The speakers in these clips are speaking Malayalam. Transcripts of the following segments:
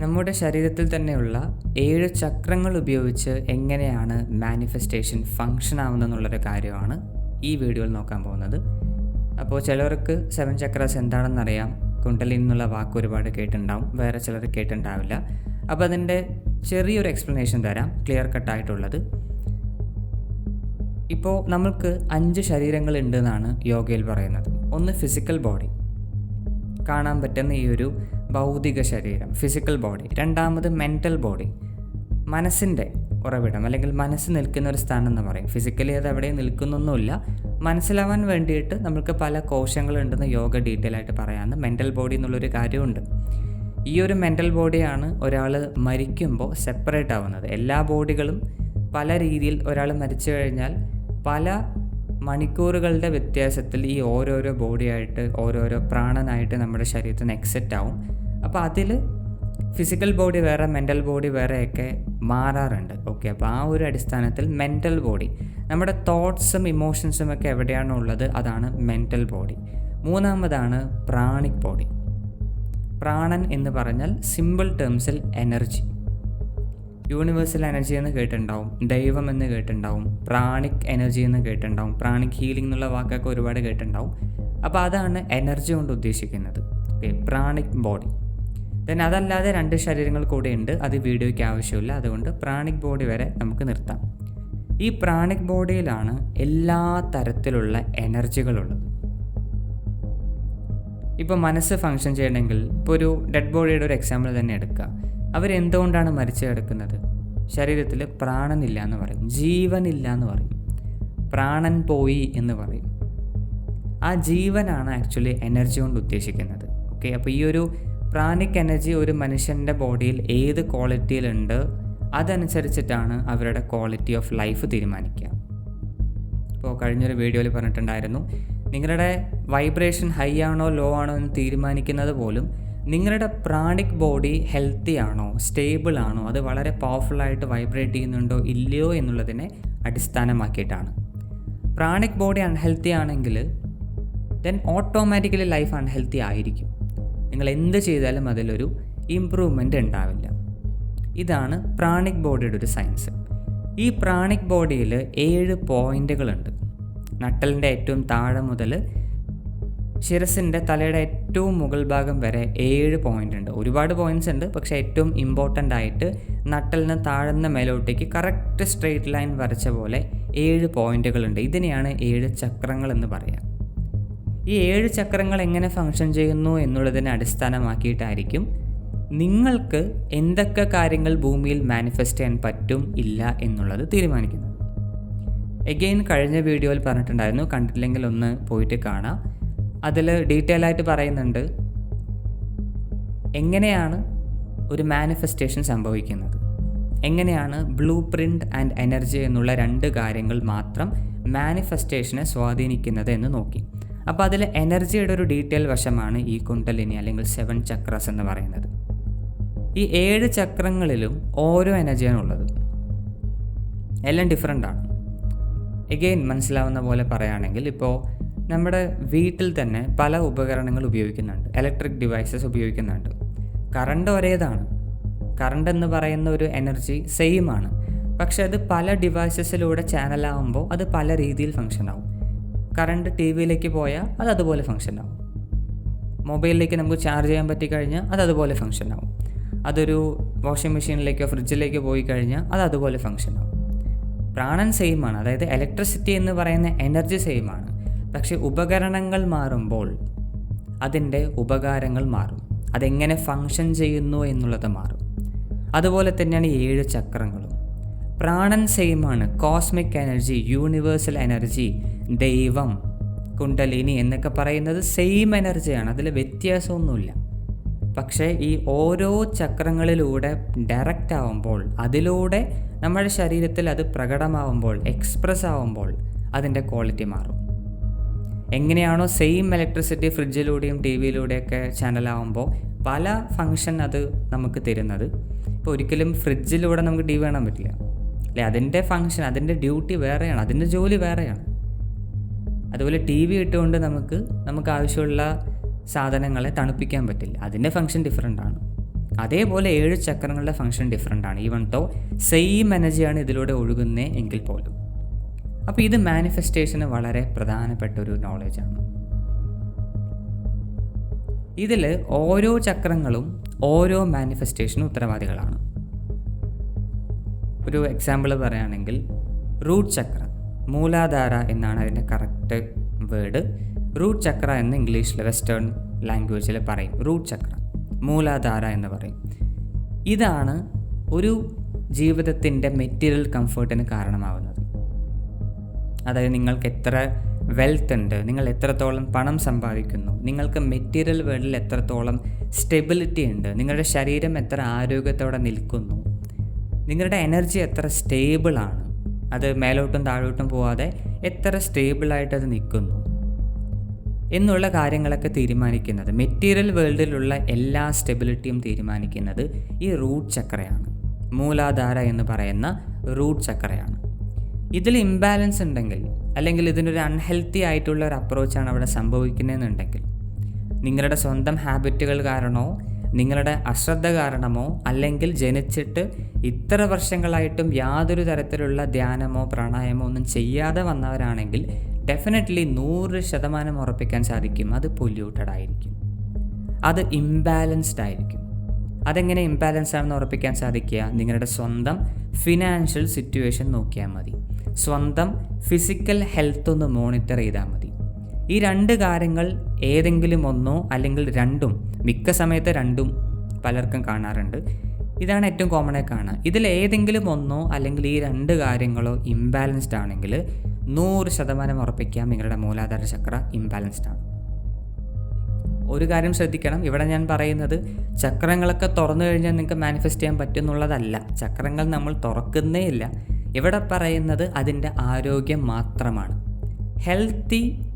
നമ്മുടെ ശരീരത്തിൽ തന്നെയുള്ള ഏഴ് ചക്രങ്ങൾ ഉപയോഗിച്ച് എങ്ങനെയാണ് മാനിഫെസ്റ്റേഷൻ ഫങ്ഷൻ ആവുന്നതെന്നുള്ളൊരു കാര്യമാണ് ഈ വീഡിയോയിൽ നോക്കാൻ പോകുന്നത്. അപ്പോൾ ചിലവർക്ക് സെവൻ ചക്രാസ് എന്താണെന്നറിയാം. കുണ്ടലിൻ എന്നുള്ള വാക്ക് ഒരുപാട് കേട്ടിട്ടുണ്ടാവും. വേറെ ചിലർ കേട്ടിട്ടുണ്ടാവില്ല. അപ്പോൾ അതിന്റെ ചെറിയൊരു എക്സ്പ്ലനേഷൻ തരാം. ക്ലിയർ കട്ടായിട്ടുള്ളത് ഇപ്പോൾ നമ്മൾക്ക് അഞ്ച് ശരീരങ്ങൾ ഉണ്ടെന്നാണ് യോഗയിൽ പറയുന്നത്. ഒന്ന് ഫിസിക്കൽ ബോഡി കാണാൻ പറ്റുന്ന ഈ ഒരു ഭൗതിക ശരീരം ഫിസിക്കൽ ബോഡി രണ്ടാമത് മെന്റൽ ബോഡി മനസ്സിന്റെ ഉറവിടം അല്ലെങ്കിൽ മനസ്സ് നിൽക്കുന്ന ഒരു സ്ഥാനം എന്ന് പറയും. ഫിസിക്കലി അത് എവിടെയും നിൽക്കുന്നൊന്നുമില്ല. മനസ്സിലാവാൻ വേണ്ടിയിട്ട് നമുക്ക് പല കോശങ്ങളുണ്ടെന്ന് യോഗ ഡീറ്റെയിൽ ആയിട്ട് പറയാമെന്ന് മെന്റൽ ബോഡി എന്നുള്ളൊരു കാര്യമുണ്ട്. ഈ ഒരു മെന്റൽ ബോഡിയാണ് ഒരാൾ മരിക്കുമ്പോൾ സെപ്പറേറ്റ് ആവുന്നത്. എല്ലാ ബോഡികളും പല രീതിയിൽ ഒരാൾ മരിച്ചു കഴിഞ്ഞാൽ പല മണിക്കൂറുകളുടെ വ്യത്യാസത്തിൽ ഈ ഓരോരോ ബോഡിയായിട്ട് ഓരോരോ പ്രാണനായിട്ട് നമ്മുടെ ശരീരത്തിൽ നിന്ന് എക്സെറ്റ് ആവും. അപ്പോൾ അതിൽ ഫിസിക്കൽ ബോഡി വേറെ മെന്റൽ ബോഡി വേറെയൊക്കെ മാറാറുണ്ട്. ഓക്കെ അപ്പോൾ ആ ഒരു അടിസ്ഥാനത്തിൽ മെന്റൽ ബോഡി നമ്മുടെ തോട്ട്സും ഇമോഷൻസും ഒക്കെ എവിടെയാണോ ഉള്ളത് അതാണ് മെന്റൽ ബോഡി മൂന്നാമതാണ് പ്രാണിക് ബോഡി പ്രാണൻ എന്ന് പറഞ്ഞാൽ സിമ്പിൾ ടേംസിൽ എനർജി യൂണിവേഴ്സൽ എനർജി എന്ന് കേട്ടിട്ടുണ്ടാവും ദൈവം എന്ന് കേട്ടിട്ടുണ്ടാവും പ്രാണിക് എനർജി എന്ന് കേട്ടിട്ടുണ്ടാവും പ്രാണിക് ഹീലിംഗ് എന്നുള്ള വാക്കൊക്കെ ഒരുപാട് കേട്ടിട്ടുണ്ടാവും. അപ്പോൾ അതാണ് എനർജി കൊണ്ട് ഉദ്ദേശിക്കുന്നത്. ഓക്കെ പ്രാണിക് ബോഡി ദെൻ അതല്ലാതെ രണ്ട് ശരീരങ്ങൾ കൂടെ ഉണ്ട് അത് വീഡിയോയ്ക്ക് ആവശ്യമില്ല. അതുകൊണ്ട് പ്രാണിക് ബോഡി വരെ നമുക്ക് നിർത്താം. ഈ പ്രാണിക് ബോഡിയിലാണ് എല്ലാ തരത്തിലുള്ള എനർജികളുള്ളത്. ഇപ്പോൾ മനസ്സ് ഫങ്ഷൻ ചെയ്യണമെങ്കിൽ ഇപ്പോൾ ഒരു ഡെഡ് ബോഡിയുടെ ഒരു എക്സാമ്പിൾ തന്നെ എടുക്കുക. അവരെന്തുകൊണ്ടാണ് മരിച്ചു കിടക്കുന്നത്? ശരീരത്തിൽ പ്രാണനില്ല എന്ന് പറയും. ജീവനില്ല എന്ന് പറയും. പ്രാണൻ പോയി എന്ന് പറയും. ആ ജീവനാണ് ആക്ച്വലി എനർജി കൊണ്ട് ഉദ്ദേശിക്കുന്നത്. ഓക്കെ അപ്പോൾ ഈ ഒരു പ്രാണിക് എനർജി ഒരു മനുഷ്യന്റെ ബോഡിയിൽ ഏത് ക്വാളിറ്റിയിലുണ്ട് അതനുസരിച്ചിട്ടാണ് അവരുടെ ക്വാളിറ്റി ഓഫ് ലൈഫ് തീരുമാനിക്കുക. ഇപ്പോൾ കഴിഞ്ഞൊരു വീഡിയോയിൽ പറഞ്ഞിട്ടുണ്ടായിരുന്നു നിങ്ങളുടെ വൈബ്രേഷൻ ഹൈ ആണോ ലോ ആണോ എന്ന് തീരുമാനിക്കുന്നത് പോലും നിങ്ങളുടെ പ്രാണിക് ബോഡി ഹെൽത്തി ആണോ സ്റ്റേബിൾ ആണോ അത് വളരെ പവർഫുള്ളായിട്ട് വൈബ്രേറ്റ് ചെയ്യുന്നുണ്ടോ ഇല്ലയോ എന്നുള്ളതിനെ അടിസ്ഥാനമാക്കിയിട്ടാണ്. പ്രാണിക് ബോഡി അൺഹെൽത്തി ആണെങ്കിൽ ദെൻ ഓട്ടോമാറ്റിക്കലി ലൈഫ് അൺഹെൽത്തി ആയിരിക്കും. നിങ്ങൾ എന്ത് ചെയ്താലും അതിലൊരു ഇമ്പ്രൂവ്മെന്റ് ഉണ്ടാവില്ല. ഇതാണ് പ്രാണിക് ബോഡിയുടെ ഒരു സയൻസ് ഈ പ്രാണിക് ബോഡിയിൽ ഏഴ് പോയിന്റുകളുണ്ട് നട്ടലിന്റെ ഏറ്റവും താഴെ മുതൽ ശിരസിന്റെ തലയുടെ ഏറ്റവും മുകൾ ഭാഗം വരെ ഏഴ് പോയിന്റ് ഉണ്ട് ഒരുപാട് പോയിന്റ്സ് ഉണ്ട് പക്ഷേ ഏറ്റവും ഇമ്പോർട്ടന്റ് ആയിട്ട് നട്ടലിന് താഴ്ന്ന മേലോട്ടേക്ക് കറക്റ്റ് സ്ട്രെയിറ്റ് ലൈൻ വരച്ച പോലെ ഏഴ് പോയിന്റുകളുണ്ട് ഇതിനെയാണ് ഏഴ് ചക്രങ്ങൾ എന്ന് പറയാം. ഈ ഏഴ് ചക്രങ്ങൾ എങ്ങനെ ഫങ്ഷൻ ചെയ്യുന്നു എന്നുള്ളതിനെ അടിസ്ഥാനമാക്കിയിട്ടായിരിക്കും നിങ്ങൾക്ക് എന്തൊക്കെ കാര്യങ്ങൾ ഭൂമിയിൽ മാനിഫെസ്റ്റ് ചെയ്യാൻ പറ്റും ഇല്ല എന്നുള്ളത് തീരുമാനിക്കുന്നത്. എഗെയിൻ കഴിഞ്ഞ വീഡിയോയിൽ പറഞ്ഞിട്ടുണ്ടായിരുന്നു കണ്ടിട്ടില്ലെങ്കിൽ ഒന്ന് പോയിട്ട് കാണാം. അതിൽ ഡീറ്റെയിൽ ആയിട്ട് പറയുന്നുണ്ട് എങ്ങനെയാണ് ഒരു മാനിഫെസ്റ്റേഷൻ സംഭവിക്കുന്നത്? എങ്ങനെയാണ് ബ്ലൂ പ്രിന്റ് ആൻഡ് എനർജി എന്നുള്ള രണ്ട് കാര്യങ്ങൾ മാത്രം മാനിഫെസ്റ്റേഷനെ സ്വാധീനിക്കുന്നത് എന്ന് നോക്കി. അപ്പോൾ അതിൽ എനർജിയുടെ ഒരു ഡീറ്റെയിൽ വശമാണ് ഈ കുണ്ടലിനി അല്ലെങ്കിൽ സെവൻ ചക്രസ് എന്ന് പറയുന്നത്. ഈ ഏഴ് ചക്രങ്ങളിലും ഓരോ എനർജിയാണ് ഉള്ളത്. എല്ലാം ഡിഫറെന്റ് ആണ്. എഗെയിൻ മനസ്സിലാവുന്ന പോലെ പറയുകയാണെങ്കിൽ ഇപ്പോൾ നമ്മുടെ വീട്ടിൽ തന്നെ പല ഉപകരണങ്ങൾ ഉപയോഗിക്കുന്നുണ്ട്. ഇലക്ട്രിക് ഡിവൈസസ് ഉപയോഗിക്കുന്നുണ്ട്. കറണ്ട് ഒരേതാണ്. കറണ്ട് എന്ന് പറയുന്ന ഒരു എനർജി സെയിം ആണ്. പക്ഷെ അത് പല ഡിവൈസസിലൂടെ ചാനലാകുമ്പോൾ അത് പല രീതിയിൽ ഫങ്ഷൻ ആവും. കറണ്ട് ടി വിയിലേക്ക് പോയാൽ അത് അതുപോലെ ഫങ്ഷൻ ആവും മൊബൈലിലേക്ക് നമുക്ക് ചാർജ് ചെയ്യാൻ പറ്റിക്കഴിഞ്ഞാൽ അത് അതുപോലെ ഫങ്ഷൻ ആവും. അതൊരു വാഷിംഗ് മെഷീനിലേക്കോ ഫ്രിഡ്ജിലേക്കോ പോയി കഴിഞ്ഞാൽ അത് അതുപോലെ ഫങ്ഷൻ ആവും. പ്രാണൻ സെയിമാണ് അതായത് ഇലക്ട്രിസിറ്റി എന്ന് പറയുന്ന എനർജി സെയിമാണ് പക്ഷെ ഉപകരണങ്ങൾ മാറുമ്പോൾ അതിന്റെ ഉപകാരങ്ങൾ മാറും. അതെങ്ങനെ ഫങ്ഷൻ ചെയ്യുന്നു എന്നുള്ളത് മാറും. അതുപോലെ തന്നെയാണ് ഏഴ് ചക്രങ്ങളും. പ്രാണൻ സെയിമാണ്. കോസ്മിക് എനർജി യൂണിവേഴ്സൽ എനർജി ദൈവം കുണ്ടലിനി എന്നൊക്കെ പറയുന്നത് സെയിം എനർജിയാണ്. അതിൽ വ്യത്യാസമൊന്നുമില്ല. പക്ഷേ ഈ ഓരോ ചക്രങ്ങളിലൂടെ ഡയറക്റ്റ് ആവുമ്പോൾ അതിലൂടെ നമ്മുടെ ശരീരത്തിൽ അത് പ്രകടമാവുമ്പോൾ എക്സ്പ്രസ് ആവുമ്പോൾ അതിന്റെ ക്വാളിറ്റി മാറും. എങ്ങനെയാണോ സെയിം ഇലക്ട്രിസിറ്റി ഫ്രിഡ്ജിലൂടെയും ടി വിയിലൂടെയൊക്കെ ചാനലാവുമ്പോൾ പല ഫങ്ഷൻ അത് നമുക്ക് തരുന്നത്. ഇപ്പോൾ ഒരിക്കലും ഫ്രിഡ്ജിലൂടെ നമുക്ക് ടി വി കാണാൻ പറ്റില്ല. അല്ലേ? അതിന്റെ ഫങ്ഷൻ അതിന്റെ ഡ്യൂട്ടി വേറെയാണ്. അതിന്റെ ജോലി വേറെയാണ്. അതുപോലെ ടി വി ഇട്ടുകൊണ്ട് നമുക്ക് നമുക്ക് ആവശ്യമുള്ള സാധനങ്ങളെ തണുപ്പിക്കാൻ പറ്റില്ല. അതിന്റെ ഫങ്ഷൻ ഡിഫറെന്റ് ആണ്. അതേപോലെ ഏഴ് ചക്രങ്ങളുടെ ഫങ്ഷൻ ഡിഫറെന്റ് ആണ്. ഈവൺ തോ സെയിം എനർജിയാണ് ഇതിലൂടെ ഒഴുകുന്നത് എങ്കിൽ പോലും. അപ്പോൾ ഇത് മാനിഫെസ്റ്റേഷന് വളരെ പ്രധാനപ്പെട്ട ഒരു നോളജാണ് ഇതിൽ ഓരോ ചക്രങ്ങളും ഓരോ മാനിഫെസ്റ്റേഷനും ഉത്തരവാദികളാണ്. ഒരു എക്സാമ്പിൾ പറയുകയാണെങ്കിൽ റൂട്ട് ചക്ര മൂലാധാര എന്നാണ് അതിന്റെ കറക്റ്റ് വേർഡ് റൂട്ട് ചക്ര എന്ന് ഇംഗ്ലീഷിൽ വെസ്റ്റേൺ ലാംഗ്വേജിൽ പറയും. റൂട്ട് ചക്ര മൂലാധാര എന്ന് പറയും. ഇതാണ് ഒരു ജീവിതത്തിന്റെ മെറ്റീരിയൽ കംഫർട്ടിന് കാരണമാവുന്നത്. അതായത് നിങ്ങൾക്ക് എത്ര വെൽത്ത് ഉണ്ട് നിങ്ങൾ എത്രത്തോളം പണം സമ്പാദിക്കുന്നു നിങ്ങൾക്ക് മെറ്റീരിയൽ വേൾഡിൽ എത്രത്തോളം സ്റ്റെബിലിറ്റി ഉണ്ട് നിങ്ങളുടെ ശരീരം എത്ര ആരോഗ്യത്തോടെ നിൽക്കുന്നു നിങ്ങളുടെ എനർജി എത്ര സ്റ്റേബിളാണ് അത് മേലോട്ടും താഴോട്ടും പോവാതെ എത്ര സ്റ്റേബിളായിട്ട് അത് നിൽക്കുന്നു? എന്നുള്ള കാര്യങ്ങളൊക്കെ തീരുമാനിക്കുന്നത് മെറ്റീരിയൽ വേൾഡിലുള്ള എല്ലാ സ്റ്റെബിലിറ്റിയും തീരുമാനിക്കുന്നത് ഈ റൂട്ട് ചക്രയാണ്. മൂലാധാര എന്ന് പറയുന്ന റൂട്ട് ചക്രയാണ്. ഇതിൽ ഇംബാലൻസ് ഉണ്ടെങ്കിൽ അല്ലെങ്കിൽ ഇതിനൊരു അൺഹെൽത്തി ആയിട്ടുള്ള ഒരു അപ്രോച്ചാണ് അവിടെ സംഭവിക്കുന്നതെന്നുണ്ടെങ്കിൽ നിങ്ങളുടെ സ്വന്തം ഹാബിറ്റുകൾ കാരണമോ നിങ്ങളുടെ അശ്രദ്ധ കാരണമോ അല്ലെങ്കിൽ ജനിച്ചിട്ട് ഇത്ര വർഷങ്ങളായിട്ടും യാതൊരു തരത്തിലുള്ള ധ്യാനമോ പ്രാണായമോ ഒന്നും ചെയ്യാതെ വന്നവരാണെങ്കിൽ ഡെഫിനറ്റ്ലി നൂറ് ശതമാനം ഉറപ്പിക്കാൻ സാധിക്കും. അത് പൊല്യൂട്ടഡ് ആയിരിക്കും. അത് ഇംബാലൻസ്ഡ് ആയിരിക്കും. അതെങ്ങനെ ഇംബാലൻസ് ആണെന്ന് ഉറപ്പിക്കാൻ സാധിക്കുക? നിങ്ങളുടെ സ്വന്തം ഫിനാൻഷ്യൽ സിറ്റുവേഷൻ നോക്കിയാൽ മതി. സ്വന്തം ഫിസിക്കൽ ഹെൽത്ത് ഒന്ന് മോണിറ്റർ ചെയ്താൽ മതി. ഈ രണ്ട് കാര്യങ്ങൾ ഏതെങ്കിലും ഒന്നോ അല്ലെങ്കിൽ രണ്ടും മിക്ക സമയത്ത് രണ്ടും പലർക്കും കാണാറുണ്ട്. ഇതാണ് ഏറ്റവും കോമണായി കാണുക. ഇതിൽ ഏതെങ്കിലും ഒന്നോ അല്ലെങ്കിൽ ഈ രണ്ട് കാര്യങ്ങളോ ഇംബാലൻസ്ഡ് ആണെങ്കിൽ നൂറ് ശതമാനം ഉറപ്പിക്കാം നിങ്ങളുടെ മൂലാധാര ചക്ര ഇംബാലൻസ്ഡ് ആണ്. ഒരു കാര്യം ശ്രദ്ധിക്കണം. ഇവിടെ ഞാൻ പറയുന്നത് ചക്രങ്ങളൊക്കെ തുറന്നു കഴിഞ്ഞാൽ നിങ്ങൾക്ക് മാനിഫെസ്റ്റ് ചെയ്യാൻ പറ്റും എന്നുള്ളതല്ല ചക്രങ്ങൾ നമ്മൾ തുറക്കുന്നേ ഇല്ല. ഇവിടെ പറയുന്നത് അതിന്റെ ആരോഗ്യം മാത്രമാണ്. ഹെൽത്തി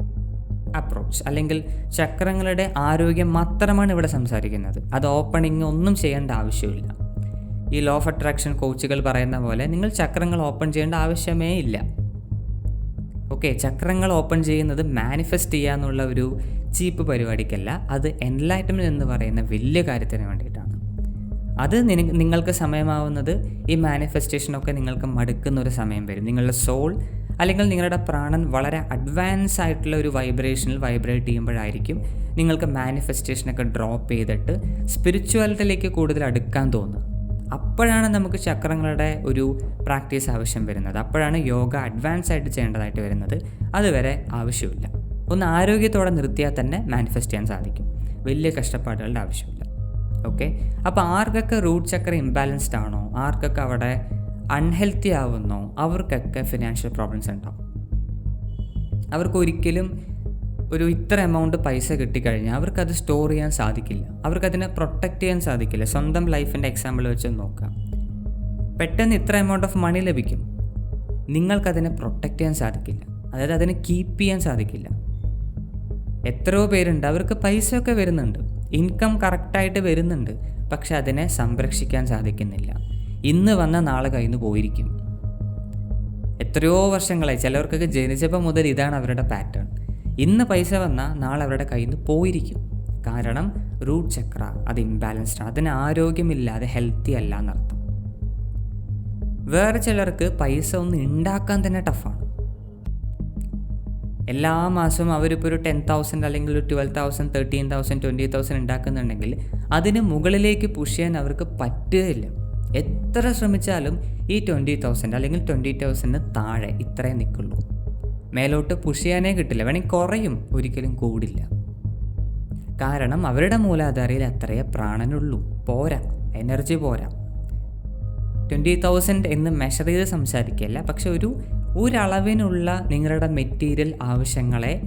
അപ്രോച്ച് അല്ലെങ്കിൽ ചക്രങ്ങളുടെ ആരോഗ്യം മാത്രമാണ് ഇവിടെ സംസാരിക്കുന്നത്. അത് ഓപ്പണിങ് ഒന്നും ചെയ്യേണ്ട ആവശ്യമില്ല. ഈ ലോ ഓഫ് അട്രാക്ഷൻ കോച്ചുകൾ പറയുന്ന പോലെ നിങ്ങൾ ചക്രങ്ങൾ ഓപ്പൺ ചെയ്യേണ്ട ആവശ്യമേ ഇല്ല. ഓക്കെ ചക്രങ്ങൾ ഓപ്പൺ ചെയ്യുന്നത് മാനിഫെസ്റ്റ് ചെയ്യുക എന്നുള്ള ഒരു ചീപ്പ് പരിപാടിക്കല്ല അത് എൻലൈറ്റ്മെന്റ് എന്ന് പറയുന്ന വലിയ കാര്യത്തിന് വേണ്ടിയിട്ടാണ്. അത് നിങ്ങൾക്ക് സമയമാവുന്നത് ഈ മാനിഫെസ്റ്റേഷനൊക്കെ നിങ്ങൾക്ക് മടുക്കുന്ന ഒരു സമയം വരും. നിങ്ങളുടെ സോൾ അല്ലെങ്കിൽ നിങ്ങളുടെ പ്രാണൻ വളരെ അഡ്വാൻസ് ആയിട്ടുള്ള ഒരു വൈബ്രേഷനിൽ വൈബ്രേറ്റ് ചെയ്യുമ്പോഴായിരിക്കും നിങ്ങൾക്ക് മാനിഫെസ്റ്റേഷനൊക്കെ ഡ്രോപ്പ് ചെയ്തിട്ട് സ്പിരിച്വാലിറ്റിയിലേക്ക് കൂടുതൽ അടുക്കാൻ തോന്നുന്നത് അപ്പോഴാണ് നമുക്ക് ചക്രങ്ങളുടെ ഒരു പ്രാക്ടീസ് ആവശ്യം വരുന്നത്. അപ്പോഴാണ് യോഗ അഡ്വാൻസ് ആയിട്ട് ചെയ്യേണ്ടതായിട്ട് വരുന്നത്. അതുവരെ ആവശ്യമില്ല. ഒന്ന് ആരോഗ്യത്തോടെ നിർത്തിയാൽ തന്നെ മാനിഫെസ്റ്റ് ചെയ്യാൻ സാധിക്കും. വലിയ കഷ്ടപ്പാടുകളുടെ ആവശ്യമില്ല. ഓക്കെ അപ്പോൾ ആർക്കൊക്കെ റൂട്ട് ചക്ര ഇംബാലൻസ്ഡ് ആണോ? ആർക്കൊക്കെ അവിടെ അൺഹെൽത്തി ആവുന്നോ. അവർക്കൊക്കെ ഫിനാൻഷ്യൽ പ്രോബ്ലംസ് ഉണ്ടാവും. അവർക്ക് ഒരിക്കലും ഒരു ഇത്ര എമൗണ്ട് പൈസ കിട്ടിക്കഴിഞ്ഞാൽ അവർക്കത് സ്റ്റോർ ചെയ്യാൻ സാധിക്കില്ല. അവർക്കതിനെ പ്രൊട്ടക്റ്റ് ചെയ്യാൻ സാധിക്കില്ല. സ്വന്തം ലൈഫിന്റെ എക്സാമ്പിൾ വെച്ച് നോക്കാം. പെട്ടെന്ന് ഇത്ര എമൗണ്ട് ഓഫ് മണി ലഭിക്കും. നിങ്ങൾക്കതിനെ പ്രൊട്ടക്റ്റ് ചെയ്യാൻ സാധിക്കില്ല. അതായത് അതിനെ കീപ്പ് ചെയ്യാൻ സാധിക്കില്ല. എത്രയോ പേരുണ്ട്. അവർക്ക് പൈസയൊക്കെ വരുന്നുണ്ട്. ഇൻകം കറക്റ്റായിട്ട് വരുന്നുണ്ട്. പക്ഷെ അതിനെ സംരക്ഷിക്കാൻ സാധിക്കുന്നില്ല. ഇന്ന് വന്ന നാളെ കഴിഞ്ഞു പോയിരിക്കും. എത്രയോ വർഷങ്ങളായി ചിലവർക്കൊക്കെ ജനിച്ചപ്പോൾ മുതൽ ഇതാണ് അവരുടെ പാറ്റേൺ ഇന്ന് പൈസ വന്നാൽ നാളെ അവരുടെ കയ്യിൽ നിന്ന് പോയിരിക്കും. കാരണം റൂട്ട് ചക്ര അത് ഇംബാലൻസ്ഡ് അതിന് ആരോഗ്യമില്ലാതെ ഹെൽത്തി അല്ല എന്നർത്ഥം. വേറെ ചിലർക്ക് പൈസ ഒന്ന് ഉണ്ടാക്കാൻ തന്നെ ടഫാണ് എല്ലാ മാസവും അവരിപ്പോൾ ഒരു ടെൻ തൗസൻഡ് അല്ലെങ്കിൽ ഒരു twelve thousand thirteen thousand twenty thousand ഉണ്ടാക്കുന്നുണ്ടെങ്കിൽ അതിന് മുകളിലേക്ക് പുഷ് ചെയ്യാൻ അവർക്ക് പറ്റുകയില്ല. എത്ര ശ്രമിച്ചാലും ഈ ട്വന്റി തൗസൻഡ് അല്ലെങ്കിൽ ട്വന്റി തൗസൻഡിന് താഴെ ഇത്രേ നിൽക്കുള്ളൂ. മേലോട്ട് പുഷ് ചെയ്യാനേ കിട്ടില്ല. വേണമെങ്കിൽ കുറയും. ഒരിക്കലും കൂടില്ല. കാരണം അവരുടെ മൂലാധാരയിൽ അത്രയേ പ്രാണനുള്ളൂ. പോരാ. എനർജി പോരാ. ട്വന്റി തൗസൻഡ് എന്ന് മെഷർ ചെയ്ത് സംസാരിക്കില്ല പക്ഷെ ഒരു ഒരളവിനുള്ള നിങ്ങളുടെ മെറ്റീരിയൽ ആവശ്യങ്ങളെ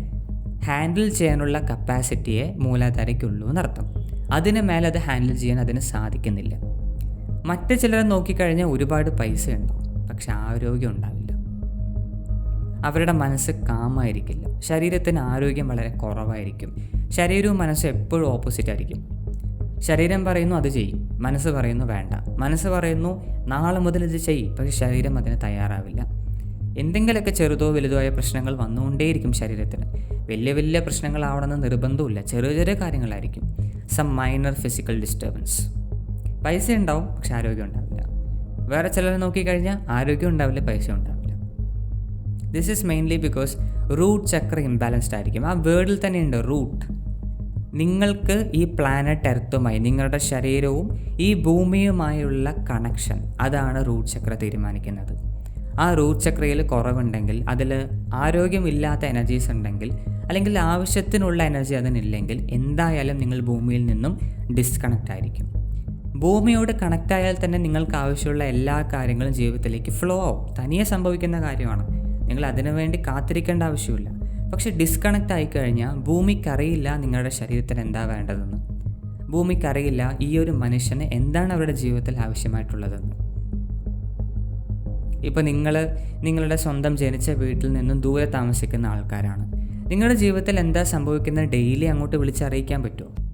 ഹാൻഡിൽ ചെയ്യാനുള്ള കപ്പാസിറ്റിയെ മൂലാധാരയ്ക്കുള്ളൂ എന്നർത്ഥം. അതിന് മേലെ അത് ഹാൻഡിൽ ചെയ്യാൻ അതിന് സാധിക്കുന്നില്ല. മറ്റ് ചിലരെ നോക്കിക്കഴിഞ്ഞാൽ ഒരുപാട് പൈസ ഉണ്ടാവും പക്ഷെ ആരോഗ്യം ഉണ്ടാവില്ല. അവരുടെ മനസ്സ് കാമായിരിക്കില്ല. ശരീരത്തിന് ആരോഗ്യം വളരെ കുറവായിരിക്കും. ശരീരവും മനസ്സും എപ്പോഴും ഓപ്പോസിറ്റ് ആയിരിക്കും. ശരീരം പറയുന്നു അത് ചെയ്യും. മനസ്സ് പറയുന്നു വേണ്ട. മനസ്സ് പറയുന്നു നാളെ മുതൽ ഇത് ചെയ്യും. പക്ഷെ ശരീരം അതിന് തയ്യാറാവില്ല. എന്തെങ്കിലുമൊക്കെ ചെറുതോ വലുതോ ആയ പ്രശ്നങ്ങൾ വന്നുകൊണ്ടേയിരിക്കും ശരീരത്തിന്. വലിയ വലിയ പ്രശ്നങ്ങളാവണമെന്ന് നിർബന്ധമില്ല ചെറിയ ചെറിയ കാര്യങ്ങളായിരിക്കും. സം മൈനർ ഫിസിക്കൽ ഡിസ്റ്റർബൻസ് പൈസ ഉണ്ടാവും പക്ഷെ ആരോഗ്യം ഉണ്ടാവില്ല. വേറെ ചിലരെ നോക്കിക്കഴിഞ്ഞാൽ ആരോഗ്യം ഉണ്ടാവില്ല പൈസ ഉണ്ടാവില്ല. This is mainly because root chakra imbalanced ആയിരിക്കും. ആ വേർഡിൽ തന്നെയുണ്ട് റൂട്ട് നിങ്ങൾക്ക് ഈ പ്ലാനറ്റ് എർത്തുമായി നിങ്ങളുടെ ശരീരവും ഈ ഭൂമിയുമായുള്ള കണക്ഷൻ അതാണ് റൂട്ട് ചക്ര തീരുമാനിക്കുന്നത്. ആ റൂട്ട് ചക്രയിൽ കുറവുണ്ടെങ്കിൽ അതിൽ ആരോഗ്യമില്ലാത്ത എനർജീസ് ഉണ്ടെങ്കിൽ അല്ലെങ്കിൽ ആവശ്യത്തിനുള്ള എനർജി അതിനില്ലെങ്കിൽ എന്തായാലും നിങ്ങൾ ഭൂമിയിൽ നിന്നും ഡിസ്കണക്റ്റ് ആയിരിക്കും. ഭൂമിയോട് കണക്റ്റ് ആയാൽ തന്നെ നിങ്ങൾക്ക് ആവശ്യമുള്ള എല്ലാ കാര്യങ്ങളും ജീവിതത്തിലേക്ക് ഫ്ലോ ആവും. തനിയെ സംഭവിക്കുന്ന കാര്യമാണ്. നിങ്ങൾ അതിനു വേണ്ടി കാത്തിരിക്കേണ്ട ആവശ്യമില്ല. പക്ഷെ ഡിസ്കണക്റ്റ് ആയിക്കഴിഞ്ഞാൽ ഭൂമിക്കറിയില്ല നിങ്ങളുടെ ശരീരത്തിന് എന്താ വേണ്ടതെന്ന്. ഭൂമിക്കറിയില്ല ഈ ഒരു മനുഷ്യന് എന്താണ് അവരുടെ ജീവിതത്തിൽ ആവശ്യമായിട്ടുള്ളതെന്ന്. ഇപ്പോൾ നിങ്ങൾ നിങ്ങളുടെ സ്വന്തം ജനിച്ച വീട്ടിൽ നിന്നും ദൂരെ താമസിക്കുന്ന ആൾക്കാരാണ്. നിങ്ങളുടെ ജീവിതത്തിൽ എന്താ സംഭവിക്കുന്നത്? ഡെയിലി അങ്ങോട്ട് വിളിച്ചറിയിക്കാൻ പറ്റുമോ?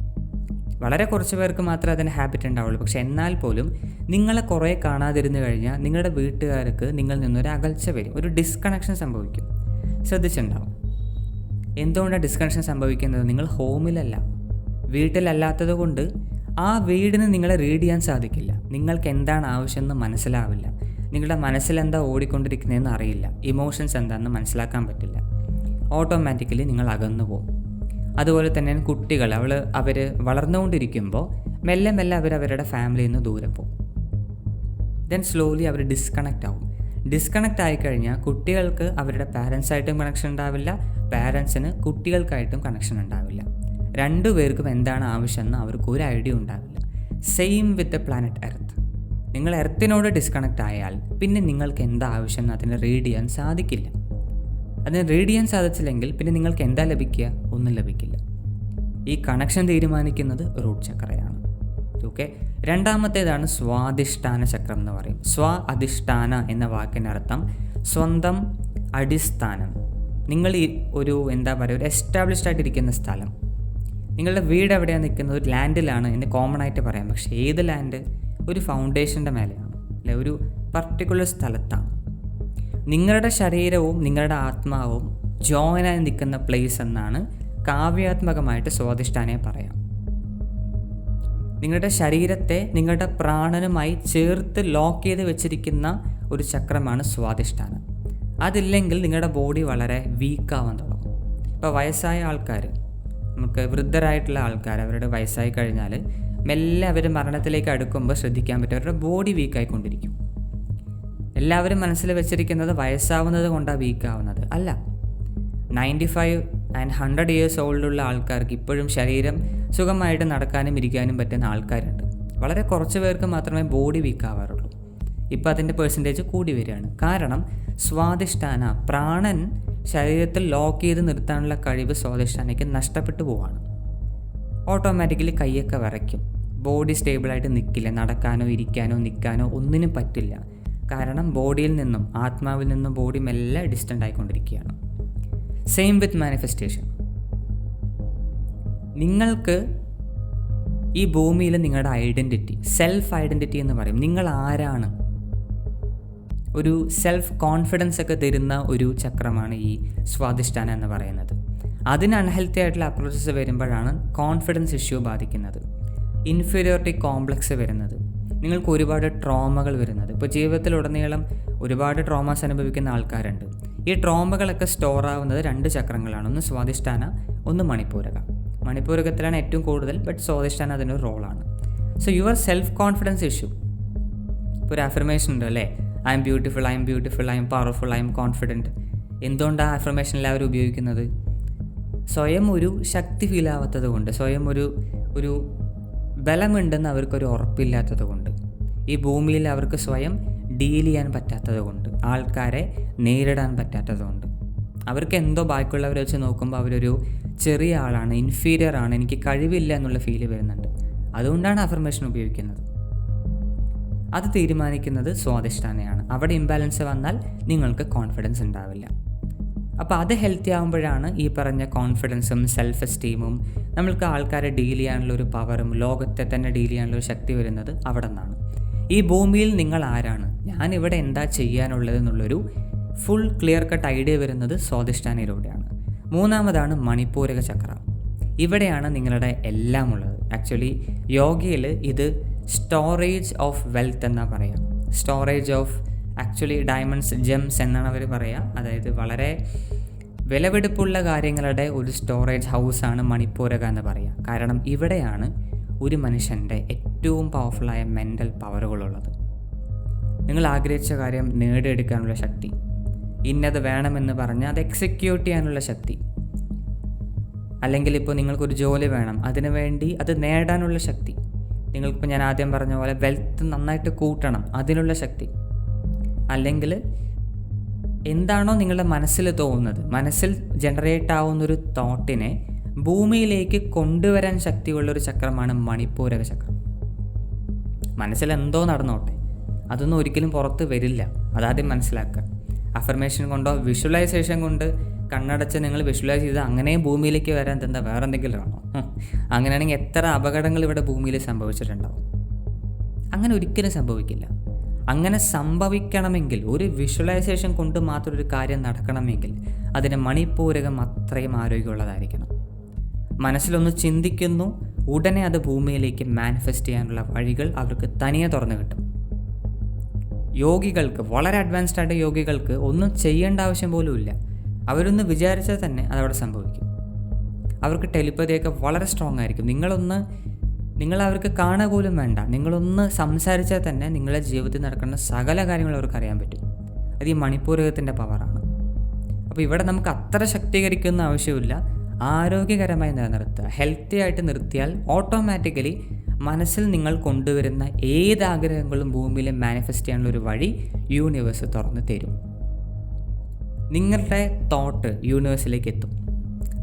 വളരെ കുറച്ച് പേർക്ക് മാത്രമേ അതിന് ഹാബിറ്റ് ഉണ്ടാവുള്ളൂ. പക്ഷെ എന്നാൽ പോലും നിങ്ങളെ കുറേ കാണാതിരുന്നു കഴിഞ്ഞാൽ നിങ്ങളുടെ വീട്ടുകാർക്ക് നിങ്ങളിൽ നിന്നൊരു അകൽച്ച വരും. ഒരു ഡിസ്കണക്ഷൻ സംഭവിക്കും. ശ്രദ്ധിച്ചിട്ടുണ്ടാവും. എന്തുകൊണ്ടാണ് ഡിസ്കണക്ഷൻ സംഭവിക്കുന്നത്? നിങ്ങൾ ഹോമിലല്ല വീട്ടിലല്ലാത്തത് കൊണ്ട് ആ വീടിന് നിങ്ങളെ റീഡ് ചെയ്യാൻ സാധിക്കില്ല. നിങ്ങൾക്ക് എന്താണ് ആവശ്യമെന്ന് മനസ്സിലാവില്ല. നിങ്ങളുടെ മനസ്സിലെന്താ ഓടിക്കൊണ്ടിരിക്കുന്നതെന്ന് അറിയില്ല. ഇമോഷൻസ് എന്താണെന്ന് മനസ്സിലാക്കാൻ പറ്റില്ല. ഓട്ടോമാറ്റിക്കലി നിങ്ങൾ അകന്നു പോകും അതുപോലെ തന്നെ കുട്ടികൾ. അവൾ അവർ വളർന്നുകൊണ്ടിരിക്കുമ്പോൾ മെല്ലെ മെല്ലെ അവർ അവരുടെ ഫാമിലിയിൽ നിന്ന് ദൂരെ പോകും. ദെൻ സ്ലോലി അവർ ഡിസ്കണക്റ്റ് ആവും. ഡിസ്കണക്റ്റ് ആയിക്കഴിഞ്ഞാൽ കുട്ടികൾക്ക് അവരുടെ പാരൻസായിട്ടും കണക്ഷൻ ഉണ്ടാവില്ല. പാരൻസിന് കുട്ടികൾക്കായിട്ടും കണക്ഷൻ ഉണ്ടാവില്ല. രണ്ടു പേർക്കും എന്താണ് ആവശ്യമെന്ന് അവർക്ക് ഒരു ഐഡിയ ഉണ്ടാവില്ല. Same with the planet earth നിങ്ങൾ എർത്തിനോട് ഡിസ്കണക്റ്റ് ആയാൽ പിന്നെ നിങ്ങൾക്ക് എന്താ ആവശ്യമെന്ന് അതിനെ റീഡ് ചെയ്യാൻ സാധിക്കില്ല. അതിനെ റീഡ് ചെയ്യാൻ സാധിച്ചില്ലെങ്കിൽ പിന്നെ നിങ്ങൾക്ക് എന്താ ലഭിക്കുക? ഒന്നും ലഭിക്കില്ല. ഈ കണക്ഷൻ തീരുമാനിക്കുന്നത് റൂട്ട് ചക്രയാണ്. ഓക്കെ രണ്ടാമത്തേതാണ് സ്വാധിഷ്ഠാന ചക്രം എന്ന് പറയും. സ്വ അധിഷ്ഠാന എന്ന വാക്കിനർത്ഥം സ്വന്തം അടിസ്ഥാനം. നിങ്ങൾ ഈ ഒരു എന്താ പറയുക ഒരു എസ്റ്റാബ്ലിഷ്ഡ് ആയിട്ടിരിക്കുന്ന സ്ഥലം. നിങ്ങളുടെ വീട് എവിടെയാണ് നിൽക്കുന്നത്? ഒരു ലാൻഡിലാണ് എന്ന് കോമൺ ആയിട്ട് പറയാം. പക്ഷേ ഏത് ലാൻഡ് ഒരു ഫൗണ്ടേഷന്റെ മേലെയാണ്. അല്ലെ ഒരു പർട്ടിക്കുലർ സ്ഥലത്താണ്. നിങ്ങളുടെ ശരീരവും നിങ്ങളുടെ ആത്മാവും ജോയിനായി നിൽക്കുന്ന പ്ലേസ് എന്നാണ് കാവ്യാത്മകമായിട്ട് സ്വാധിഷ്ഠാനെ പറയാം. നിങ്ങളുടെ ശരീരത്തെ നിങ്ങളുടെ പ്രാണനുമായി ചേർത്ത് ലോക്ക് ചെയ്ത് വെച്ചിരിക്കുന്ന ഒരു ചക്രമാണ് സ്വാധിഷ്ഠാനം. അതില്ലെങ്കിൽ നിങ്ങളുടെ ബോഡി വളരെ വീക്കാവാൻ തുടങ്ങും. ഇപ്പോൾ വയസ്സായ ആൾക്കാർ നമുക്ക് വൃദ്ധരായിട്ടുള്ള ആൾക്കാർ അവരുടെ വയസ്സായി കഴിഞ്ഞാൽ മെല്ലെ അവർ മരണത്തിലേക്ക് അടുക്കുമ്പോൾ ശ്രദ്ധിക്കാൻ പറ്റും അവരുടെ ബോഡി വീക്കായിക്കൊണ്ടിരിക്കും എല്ലാവരും മനസ്സിൽ വെച്ചിരിക്കുന്നത് വയസ്സാവുന്നത് കൊണ്ടാണ് വീക്കാവുന്നത്. അല്ല. Ninety five and hundred years ഓൾഡുള്ള ആൾക്കാർക്ക് ഇപ്പോഴും ശരീരം സുഖമായിട്ട് നടക്കാനും ഇരിക്കാനും പറ്റുന്ന ആൾക്കാരുണ്ട്. വളരെ കുറച്ച് പേർക്ക് മാത്രമേ ബോഡി വീക്കാവാറുള്ളൂ. ഇപ്പം അതിന്റെ പേഴ്സന്റേജ് കൂടി വരികയാണ്. കാരണം സ്വാധിഷ്ഠാന പ്രാണൻ ശരീരത്തിൽ ലോക്ക് ചെയ്ത് നിർത്താനുള്ള കഴിവ് സ്വാധിഷ്ഠാനയ്ക്ക് നഷ്ടപ്പെട്ടു പോവാണ്. ഓട്ടോമാറ്റിക്കലി കൈയൊക്കെ വരയ്ക്കും. ബോഡി സ്റ്റേബിളായിട്ട് നിൽക്കില്ല നടക്കാനോ ഇരിക്കാനോ നിൽക്കാനോ ഒന്നിനും പറ്റില്ല. കാരണം ബോഡിയിൽ നിന്നും ആത്മാവിൽ നിന്നും ബോഡി മെല്ലെ ഡിസ്റ്റന്റ് ആയിക്കൊണ്ടിരിക്കുകയാണ്. സെയിം വിത്ത് മാനിഫെസ്റ്റേഷൻ നിങ്ങൾക്ക് ഈ ഭൂമിയിൽ നിങ്ങളുടെ ഐഡന്റിറ്റി സെൽഫ് ഐഡന്റിറ്റി എന്ന് പറയും. നിങ്ങൾ ആരാണ്? ഒരു സെൽഫ് കോൺഫിഡൻസ് ഒക്കെ തരുന്ന ഒരു ചക്രമാണ് ഈ സ്വാധിഷ്ഠാന എന്ന് പറയുന്നത്. അതിന് അൺഹെൽത്തി ആയിട്ടുള്ള അപ്രോച്ചസ് വരുമ്പോഴാണ് കോൺഫിഡൻസ് ഇഷ്യൂ ബാധിക്കുന്നത്. ഇൻഫീരിയോറിറ്റി കോംപ്ലക്സ് വരുന്നത്. നിങ്ങൾക്ക് ഒരുപാട് ട്രോമകൾ വരുന്നത്. ഇപ്പോൾ ജീവിതത്തിലുടനീളം ഒരുപാട് ട്രോമാസ് അനുഭവിക്കുന്ന ആൾക്കാരുണ്ട്. ഈ ട്രോമകളൊക്കെ സ്റ്റോർ ആവുന്നത് രണ്ട് ചക്രങ്ങളാണ്. ഒന്ന് സ്വാധിഷ്ഠാന ഒന്ന് മണിപ്പൂരക. മണിപ്പൂരകത്തിലാണ് ഏറ്റവും കൂടുതൽ ബട്ട് സ്വാധിഷ്ഠാന അതിനൊരു റോളാണ് so your self confidence issue ഇപ്പോൾ ഒരു അഫർമേഷൻ ഉണ്ട് അല്ലേ? I am beautiful I am beautiful I am powerful I am confident എന്തുകൊണ്ടാണ് അഫർമേഷൻ എല്ലാവരും ഉപയോഗിക്കുന്നത്? സ്വയം ഒരു ശക്തി ഫീൽ ആവാത്തത് കൊണ്ട് സ്വയം ഒരു ഒരു ബലമുണ്ടെന്ന് അവർക്കൊരു ഉറപ്പില്ലാത്തത് കൊണ്ട്. ഈ ഭൂമിയിൽ അവർക്ക് സ്വയം ഡീൽ ചെയ്യാൻ പറ്റാത്തതുകൊണ്ട് ആൾക്കാരെ നേരിടാൻ പറ്റാത്തതുകൊണ്ട്. അവർക്ക് എന്തോ ബാക്കിയുള്ളവരെ വെച്ച് നോക്കുമ്പോൾ അവരൊരു ചെറിയ ആളാണ് ഇൻഫീരിയർ ആണ് എനിക്ക് കഴിവില്ല എന്നുള്ള ഫീൽ വരുന്നുണ്ട്. അതുകൊണ്ടാണ് അഫർമേഷൻ ഉപയോഗിക്കുന്നത്. അത് തീരുമാനിക്കുന്നത് സ്വാധിഷ്ഠാനയാണ്. അവിടെ ഇംബാലൻസ് വന്നാൽ നിങ്ങൾക്ക് കോൺഫിഡൻസ് ഉണ്ടാവില്ല. അപ്പോൾ അത് ഹെൽത്തി ആകുമ്പോഴാണ് ഈ പറഞ്ഞ കോൺഫിഡൻസും സെൽഫ് എസ്റ്റീമും നമ്മൾക്ക് ആൾക്കാരെ ഡീൽ ചെയ്യാനുള്ള ഒരു പവറും ലോകത്തെ തന്നെ ഡീൽ ചെയ്യാനുള്ള ഒരു ശക്തി വരുന്നത് അവിടെ നിന്നാണ്. ഈ ഭൂമിയിൽ നിങ്ങൾ ആരാണ്? ഞാൻ ഇവിടെ എന്താ ചെയ്യാനുള്ളത് എന്നുള്ളൊരു ഫുൾ ക്ലിയർ കട്ട് ഐഡിയ വരുന്നത് സ്വാധിഷ്ഠാനയിലൂടെയാണ് മൂന്നാമതാണ് മണിപ്പൂരക ചക്രം. ഇവിടെയാണ് നിങ്ങളുടെ എല്ലാം ഉള്ളത്. ആക്ച്വലി യോഗയിൽ ഇത് സ്റ്റോറേജ് ഓഫ് വെൽത്ത് എന്നാണ് പറയുക storage of actually diamonds gems എന്നാണ് അവർ പറയുക അതായത് വളരെ വിലവെടുപ്പുള്ള കാര്യങ്ങളുടെ ഒരു സ്റ്റോറേജ് ഹൗസാണ് മണിപ്പൂരക എന്ന് പറയുക കാരണം ഇവിടെയാണ് ഒരു മനുഷ്യന്റെ ഏറ്റവും പവർഫുള്ളായ മെന്റൽ പവറുകളുള്ളത് നിങ്ങൾ ആഗ്രഹിച്ച കാര്യം നേടിയെടുക്കാനുള്ള ശക്തി ഇന്നത് വേണമെന്ന് പറഞ്ഞ് അത് എക്സിക്യൂട്ട് ചെയ്യാനുള്ള ശക്തി അല്ലെങ്കിൽ ഇപ്പോൾ നിങ്ങൾക്കൊരു ജോലി വേണം അതിനു വേണ്ടി അത് നേടാനുള്ള ശക്തി നിങ്ങൾക്കിപ്പോൾ ഞാൻ ആദ്യം പറഞ്ഞ പോലെ വെൽത്ത് നന്നായിട്ട് കൂട്ടണം അതിനുള്ള ശക്തി. അല്ലെങ്കിൽ എന്താണോ നിങ്ങളുടെ മനസ്സിൽ തോന്നുന്നത് മനസ്സിൽ ജനറേറ്റ് ആവുന്നൊരു തോട്ടിനെ ഭൂമിയിലേക്ക് കൊണ്ടുവരാൻ ശക്തിയുള്ള ഒരു ചക്രമാണ് മണിപ്പൂരക ചക്രം. മനസ്സിൽ എന്തോ നടന്നോട്ടെ. അതൊന്നും ഒരിക്കലും പുറത്ത് വരില്ല. അതാദ്യം മനസ്സിലാക്കുക. അഫർമേഷൻ കൊണ്ടോ വിഷ്വലൈസേഷൻ കൊണ്ട് കണ്ണടച്ച് നിങ്ങൾ വിഷ്വലൈസ് ചെയ്ത് അങ്ങനെ ഭൂമിയിലേക്ക് വരാൻ എന്താ വേറെ എന്തെങ്കിലും ആണോ അങ്ങനെയാണെങ്കിൽ എത്ര അപകടങ്ങൾ ഇവിടെ ഭൂമിയിൽ സംഭവിച്ചിട്ടുണ്ടാവും? അങ്ങനെ ഒരിക്കലും സംഭവിക്കില്ല. അങ്ങനെ സംഭവിക്കണമെങ്കിൽ ഒരു വിഷ്വലൈസേഷൻ കൊണ്ട് മാത്രം ഒരു കാര്യം നടക്കണമെങ്കിൽ അതിന് മണിപ്പൂരകം അത്രയും ആരോഗ്യമുള്ളതായിരിക്കണം. മനസ്സിലൊന്ന് ചിന്തിക്കുന്നു. ഉടനെ അത് ഭൂമിയിലേക്ക് മാനിഫെസ്റ്റ് ചെയ്യാനുള്ള വഴികൾ അവർക്ക് തനിയെ തുറന്നു കിട്ടും. യോഗികൾക്ക് വളരെ അഡ്വാൻസ്ഡ് ആയിട്ട് യോഗികൾക്ക് ഒന്നും ചെയ്യേണ്ട ആവശ്യം പോലും ഇല്ല. അവരൊന്ന് വിചാരിച്ചാൽ തന്നെ അതവിടെ സംഭവിക്കും. അവർക്ക് ടെലിപ്പതിയൊക്കെ വളരെ സ്ട്രോങ് ആയിരിക്കും. നിങ്ങളൊന്ന് നിങ്ങൾ അവർക്ക് കാണുക പോലും വേണ്ട. നിങ്ങളൊന്ന് സംസാരിച്ചാൽ തന്നെ നിങ്ങളുടെ ജീവിതത്തിൽ നടക്കുന്ന സകല കാര്യങ്ങളും അവർക്ക് അറിയാൻ പറ്റും. അത് ഈ മണിപ്പൂരകത്തിന്റെ പവറാണ് അപ്പോൾ ഇവിടെ നമുക്ക് അത്ര ശക്തീകരിക്കുന്ന ആവശ്യമില്ല. ആരോഗ്യകരമായി നിലനിർത്തുക. ഹെൽത്തി ആയിട്ട് നിർത്തിയാൽ ഓട്ടോമാറ്റിക്കലി മനസ്സിൽ നിങ്ങൾ കൊണ്ടുവരുന്ന ഏത് ആഗ്രഹങ്ങളും ഭൂമിയിൽ മാനിഫെസ്റ്റ് ചെയ്യാനുള്ള ഒരു വഴി യൂണിവേഴ്സ് തുറന്നു തരും. നിങ്ങളുടെ തോട്ട് യൂണിവേഴ്സിലേക്ക് എത്തും.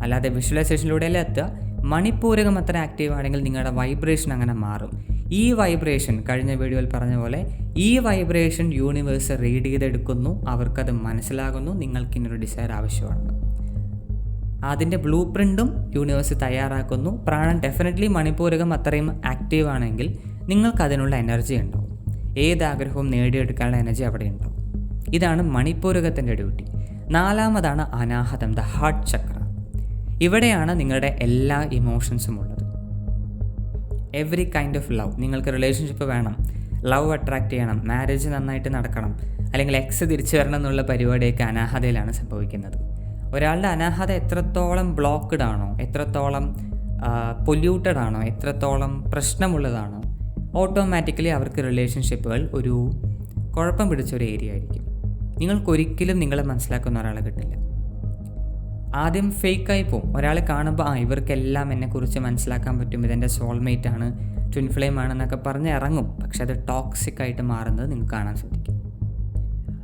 അല്ലാതെ വിഷ്വലൈസേഷനിലൂടെയല്ല എത്തുക? മണിപ്പൂരകം അത്ര ആക്റ്റീവ് ആണെങ്കിൽ നിങ്ങളുടെ വൈബ്രേഷൻ അങ്ങനെ മാറും. ഈ വൈബ്രേഷൻ കഴിഞ്ഞ വീഡിയോയിൽ പറഞ്ഞ പോലെ ഈ വൈബ്രേഷൻ യൂണിവേഴ്സ് റീഡ് ചെയ്തെടുക്കുന്നു. അവർക്കത് മനസ്സിലാകുന്നു. നിങ്ങൾക്ക് ഇന്നൊരു ഡിസയർ ആവശ്യമാണ്. അതിന്റെ ബ്ലൂ പ്രിന്റും യൂണിവേഴ്സ് തയ്യാറാക്കുന്നു. പ്രാണൻ ഡെഫിനറ്റ്ലി മണിപ്പൂരകം അത്രയും ആക്റ്റീവ് ആണെങ്കിൽ നിങ്ങൾക്ക് അതിനുള്ള എനർജി ഉണ്ടാവും. ഏത് ആഗ്രഹവും നേടിയെടുക്കാനുള്ള എനർജി അവിടെ ഉണ്ടാവും. ഇതാണ് മണിപ്പൂരകത്തിന്റെ ഡ്യൂട്ടി നാലാമതാണ് അനാഹതം ദ ഹാർട്ട് ചക്ര ഇവിടെയാണ് നിങ്ങളുടെ എല്ലാ ഇമോഷൻസും ഉള്ളത്. എവറി കൈൻഡ് ഓഫ് ലവ് നിങ്ങൾക്ക് റിലേഷൻഷിപ്പ് വേണം. ലവ് അട്രാക്റ്റ് ചെയ്യണം. മാരേജ് നന്നായിട്ട് നടക്കണം. അല്ലെങ്കിൽ എക്സ് തിരിച്ചു വരണം എന്നുള്ള പരിപാടിയൊക്കെ അനാഹതയിലാണ് സംഭവിക്കുന്നത്. ഒരാളുടെ അനാഹത എത്രത്തോളം ബ്ലോക്ക്ഡ് ആണോ എത്രത്തോളം പൊല്യൂട്ടഡ് ആണോ എത്രത്തോളം പ്രശ്നമുള്ളതാണോ ഓട്ടോമാറ്റിക്കലി അവർക്ക് റിലേഷൻഷിപ്പുകൾ ഒരു കുഴപ്പം പിടിച്ച ഒരു ഏരിയ ആയിരിക്കും. നിങ്ങൾക്കൊരിക്കലും നിങ്ങളെ മനസ്സിലാക്കുന്ന ഒരാളെ കിട്ടില്ല. ആദ്യം ഫേക്കായി പോകും ഒരാളെ കാണുമ്പോൾ ആ ഇവർക്കെല്ലാം എന്നെക്കുറിച്ച് മനസ്സിലാക്കാൻ പറ്റും. ഇതെന്റെ സോൾമേറ്റ് ആണ് ട്വിൻ ഫ്ലെയിം ആണെന്നൊക്കെ പറഞ്ഞ് ഇറങ്ങും. പക്ഷെ അത് ടോക്സിക് ആയിട്ട് മാറുന്നത് നിങ്ങൾക്ക് കാണാൻ സാധിക്കും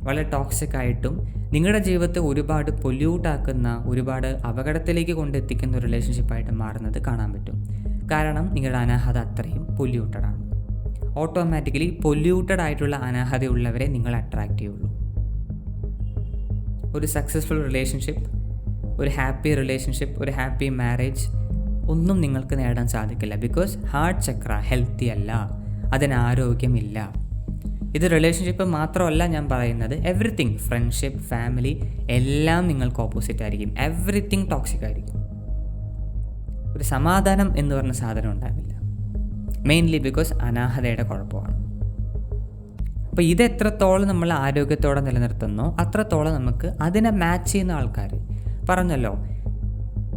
വളരെ ടോക്സിക് ആയിട്ടും നിങ്ങളുടെ ജീവിതത്തെ ഒരുപാട് പൊല്യൂട്ട് ആക്കുന്ന ഒരുപാട് അപകടത്തിലേക്ക് കൊണ്ടെത്തിക്കുന്ന ഒരു റിലേഷൻഷിപ്പായിട്ട് മാറുന്നത് കാണാൻ പറ്റും. കാരണം നിങ്ങളുടെ അനാഹത അത്രയും പൊല്യൂട്ടഡാണ് ഓട്ടോമാറ്റിക്കലി പൊല്യൂട്ടഡ് ആയിട്ടുള്ള അനാഹതയുള്ളവരെ നിങ്ങൾ അട്രാക്റ്റ് ചെയ്യുള്ളൂ. ഒരു സക്സസ്ഫുൾ റിലേഷൻഷിപ്പ് ഒരു ഹാപ്പി റിലേഷൻഷിപ്പ് ഒരു ഹാപ്പി മാരേജ് ഒന്നും നിങ്ങൾക്ക് നേടാൻ സാധിക്കില്ല. ബിക്കോസ് ഹാർട്ട് ചക്ര ഹെൽത്തി അല്ല. അതിന് ആരോഗ്യമില്ല. ഇത് റിലേഷൻഷിപ്പ് മാത്രമല്ല ഞാൻ പറയുന്നത്. എവറിത്തിങ് ഫ്രണ്ട്ഷിപ്പ് ഫാമിലി എല്ലാം നിങ്ങൾക്ക് ഓപ്പോസിറ്റ് ആയിരിക്കും. എവറിത്തിങ് ടോക്സിക് ആയിരിക്കും. ഒരു സമാധാനം എന്ന് പറഞ്ഞ സാധനം ഉണ്ടാവില്ല. മെയിൻലി ബിക്കോസ് അനാഹതയുടെ കുഴപ്പമാണ്. അപ്പോൾ ഇത് എത്രത്തോളം നമ്മൾ ആരോഗ്യത്തോടെ നിലനിർത്തുന്നോ അത്രത്തോളം നമുക്ക് അതിനെ മാച്ച് ചെയ്യുന്ന ആൾക്കാർ. പറഞ്ഞല്ലോ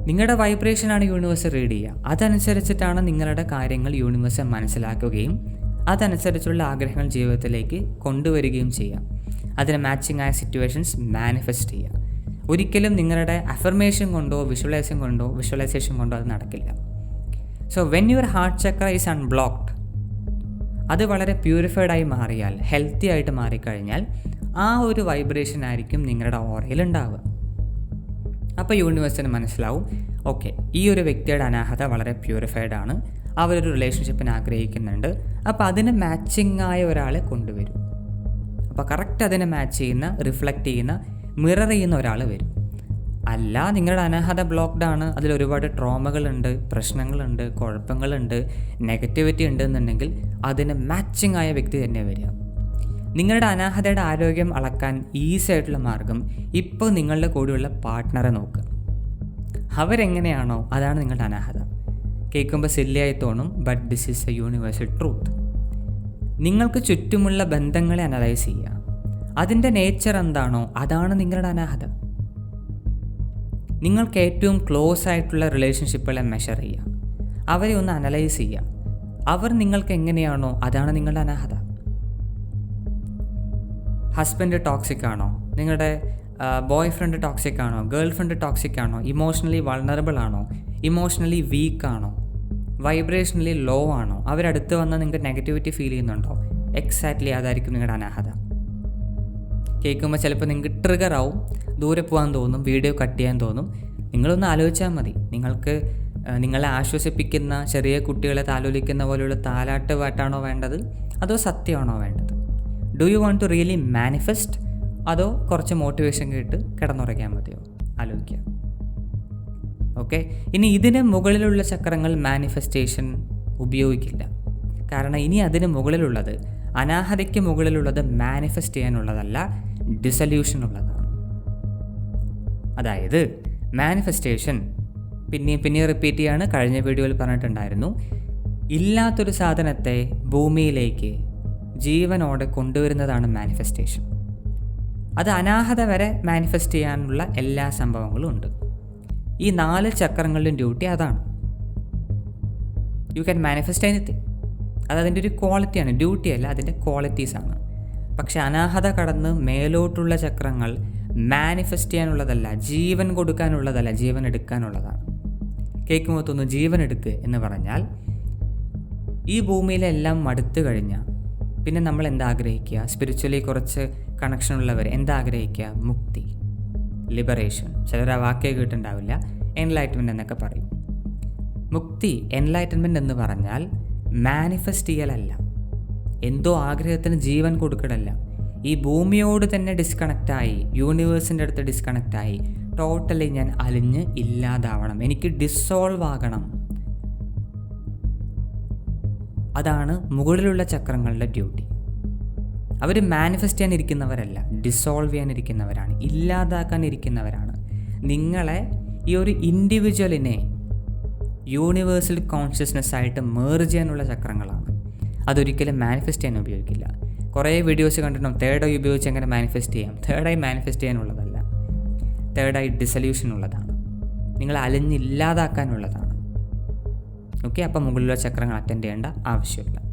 നിങ്ങളുടെ വൈബ്രേഷനാണ് യൂണിവേഴ്സ് റീഡ് ചെയ്യുക. അതനുസരിച്ചിട്ടാണ് നിങ്ങളുടെ കാര്യങ്ങൾ യൂണിവേഴ്സ് മനസ്സിലാക്കുകയും അതനുസരിച്ചുള്ള ആഗ്രഹങ്ങൾ ജീവിതത്തിലേക്ക് കൊണ്ടുവരികയും ചെയ്യാം. അതിന് മാച്ചിങ് ആയ സിറ്റുവേഷൻസ് മാനിഫെസ്റ്റ് ചെയ്യുക ഒരിക്കലും നിങ്ങളുടെ അഫർമേഷൻ കൊണ്ടോ വിഷ്വലൈസേഷൻ കൊണ്ടോ വിഷ്വലൈസേഷൻ കൊണ്ടോ അത് നടക്കില്ല. So when your heart chakra is unblocked അത് വളരെ പ്യൂരിഫൈഡ് ആയി മാറിയാൽ ഹെൽത്തി ആയിട്ട് മാറിക്കഴിഞ്ഞാൽ ആ ഒരു വൈബ്രേഷൻ ആയിരിക്കും നിങ്ങളുടെ ഓറയിൽ ഉണ്ടാവുക. അപ്പോൾ യൂണിവേഴ്സിന് മനസ്സിലാവും ഓക്കെ ഈ ഒരു വ്യക്തിയുടെ അനാഹത വളരെ പ്യൂരിഫൈഡ് ആണ്. അവരൊരു റിലേഷൻഷിപ്പിന് ആഗ്രഹിക്കുന്നുണ്ട്. അപ്പോൾ അതിന് മാച്ചിങ് ആയ ഒരാളെ കൊണ്ടുവരും. അപ്പോൾ കറക്റ്റ് അതിനെ മാച്ച് ചെയ്യുന്ന റിഫ്ലക്റ്റ് ചെയ്യുന്ന മിറർ ചെയ്യുന്ന ഒരാൾ വരും. അല്ല നിങ്ങളുടെ അനാഹത ബ്ലോക്ക്ഡ് ആണ്. അതിൽ ഒരുപാട് ട്രോമകളുണ്ട് പ്രശ്നങ്ങളുണ്ട് കുഴപ്പങ്ങളുണ്ട് നെഗറ്റിവിറ്റി ഉണ്ട് എന്നുണ്ടെങ്കിൽ അതിന് മാച്ചിങ് ആയ വ്യക്തി തന്നെ വരിക. നിങ്ങളുടെ അനാഹതയുടെ ആരോഗ്യം അളക്കാൻ ഈസി ആയിട്ടുള്ള മാർഗം ഇപ്പോൾ നിങ്ങളുടെ കൂടെയുള്ള പാർട്ട്ണറെ നോക്കുക. അവരെങ്ങനെയാണോ അതാണ് നിങ്ങളുടെ അനാഹത. കേൾക്കുമ്പോൾ സില്ലിയായി തോന്നും but this is a universal truth നിങ്ങൾക്ക് ചുറ്റുമുള്ള ബന്ധങ്ങളെ അനലൈസ് ചെയ്യുക. അതിന്റെ നേച്ചർ എന്താണോ അതാണ് നിങ്ങളുടെ അനാഹത. നിങ്ങൾക്ക് ഏറ്റവും ക്ലോസ് ആയിട്ടുള്ള റിലേഷൻഷിപ്പുകളെ മെഷർ ചെയ്യുക. അവരെ ഒന്ന് അനലൈസ് ചെയ്യുക. അവർ നിങ്ങൾക്ക് എങ്ങനെയാണോ അതാണ് നിങ്ങളുടെ അനാഹത. ഹസ്ബൻഡ് ടോക്സിക് ആണോ? നിങ്ങളുടെ ബോയ് ഫ്രണ്ട് ടോക്സിക് ആണോ? ഗേൾ ഫ്രണ്ട് ടോക്സിക് ആണോ? ഇമോഷണലി വൾണറബിൾ ആണോ? ഇമോഷണലി വീക്ക് ആണോ? വൈബ്രേഷണലി ലോ ആണോ? അവരടുത്ത് വന്ന് നിങ്ങൾക്ക് നെഗറ്റിവിറ്റി ഫീൽ ചെയ്യുന്നുണ്ടോ? എക്സാക്ട്ലി അതായിരിക്കും നിങ്ങളുടെ അനാഹത. കേൾക്കുമ്പോൾ ചിലപ്പോൾ നിങ്ങൾക്ക് ട്രിഗർ ആവും. ദൂരെ പോകാൻ തോന്നും വീഡിയോ കട്ട് ചെയ്യാൻ തോന്നും. നിങ്ങളൊന്ന് ആലോചിച്ചാൽ മതി. നിങ്ങൾക്ക് നിങ്ങളെ ആശ്വസിപ്പിക്കുന്ന ചെറിയ കുട്ടികളെ താലോലിക്കുന്ന പോലെയുള്ള താലാട്ട് പാട്ടാണോ വേണ്ടത്? അതോ സത്യമാണോ വേണ്ടത്? Do you want to really manifest അതോ കുറച്ച് മോട്ടിവേഷൻ കേട്ട് കിടന്നുറയ്ക്കാൻ മതിയോ? ആലോചിക്കുക. ഓക്കെ ഇനി ഇതിന് മുകളിലുള്ള ചക്രങ്ങൾ മാനിഫെസ്റ്റേഷൻ ഉപയോഗിക്കില്ല. കാരണം ഇനി അതിന് മുകളിലുള്ളത് അനാഹതയ്ക്ക് മുകളിലുള്ളത് മാനിഫെസ്റ്റ് ചെയ്യാനുള്ളതല്ല ഡിസൊല്യൂഷൻ ഉള്ളതാണ്. അതായത് മാനിഫെസ്റ്റേഷൻ പിന്നെയും പിന്നെയും റിപ്പീറ്റ് ചെയ്യാണ്. കഴിഞ്ഞ വീഡിയോയിൽ പറഞ്ഞിട്ടുണ്ടായിരുന്നു ഇല്ലാത്തൊരു സാധനത്തെ ഭൂമിയിലേക്ക് ജീവനോടെ കൊണ്ടുവരുന്നതാണ് മാനിഫെസ്റ്റേഷൻ അത് അനാഹത വരെ മാനിഫെസ്റ്റ് ചെയ്യാനുള്ള എല്ലാ സംഭവങ്ങളും ഉണ്ട്. ഈ നാല് ചക്രങ്ങളുടെയും ഡ്യൂട്ടി അതാണ്. യു ക്യാൻ മാനിഫെസ്റ്റ് എനിത്തിങ് അത് അതിന്റെ ഒരു ക്വാളിറ്റിയാണ് ഡ്യൂട്ടി അല്ല അതിന്റെ ക്വാളിറ്റീസാണ് പക്ഷെ അനാഹത കടന്ന് മേലോട്ടുള്ള ചക്രങ്ങൾ മാനിഫെസ്റ്റ് ചെയ്യാനുള്ളതല്ല ജീവൻ കൊടുക്കാനുള്ളതല്ല ജീവൻ എടുക്കാനുള്ളതാണ്. കേൾക്കുമ്പോൾ തോന്നുന്നു ജീവൻ എടുക്ക് എന്ന് പറഞ്ഞാൽ ഈ ഭൂമിയിലെല്ലാം മടുത്തു കഴിഞ്ഞാൽ പിന്നെ നമ്മൾ എന്താഗ്രഹിക്കുക? സ്പിരിച്വലി കുറച്ച് കണക്ഷൻ ഉള്ളവർ എന്താ ആഗ്രഹിക്കുക മുക്തി. ലിബറേഷൻ ചിലർ ആ വാക്കേ കേട്ടിട്ടുണ്ടാവില്ല. എൻലൈറ്റ്മെന്റ് എന്നൊക്കെ പറയും. മുക്തി എൻലൈറ്റ്മെന്റ് എന്ന് പറഞ്ഞാൽ മാനിഫെസ്റ്റ് ചെയ്യലല്ല എന്തോ ആഗ്രഹത്തിന് ജീവൻ കൊടുക്കലല്ല. ഈ ഭൂമിയോട് തന്നെ ഡിസ്കണക്റ്റായി യൂണിവേഴ്സിന്റെ അടുത്ത് ഡിസ്കണക്റ്റായി ടോട്ടലി ഞാൻ അലിഞ്ഞ് ഇല്ലാതാവണം. എനിക്ക് ഡിസോൾവ് ആകണം. അതാണ് മുകളിലുള്ള ചക്രങ്ങളുടെ ഡ്യൂട്ടി അവർ മാനിഫെസ്റ്റ് ചെയ്യാനിരിക്കുന്നവരല്ല ഡിസോൾവ് ചെയ്യാനിരിക്കുന്നവരാണ് ഇല്ലാതാക്കാനിരിക്കുന്നവരാണ്. നിങ്ങളെ ഈ ഒരു ഇൻഡിവിജ്വലിനെ യൂണിവേഴ്സൽ കോൺഷ്യസ്നെസ് ആയിട്ട് മേർജ് ചെയ്യാനുള്ള ചക്രങ്ങളാണ്. അതൊരിക്കലും മാനിഫെസ്റ്റ് ചെയ്യാൻ ഉപയോഗിക്കില്ല. കുറേ വീഡിയോസ് കണ്ടിട്ടും തേർഡ് ഐ ഉപയോഗിച്ച് എങ്ങനെ മാനിഫെസ്റ്റ് ചെയ്യാം? തേർഡ് ഐ മാനിഫെസ്റ്റ് ചെയ്യാനുള്ളതല്ല. തേർഡ് ഐ ഡിസൊല്യൂഷൻ ഉള്ളതാണ്. നിങ്ങൾ അലിഞ്ഞില്ലാതാക്കാനുള്ളതാണ്. ഓക്കെ അപ്പോൾ മുകളിലുള്ള ചക്രങ്ങൾ അറ്റൻഡ് ചെയ്യേണ്ട ആവശ്യമില്ല.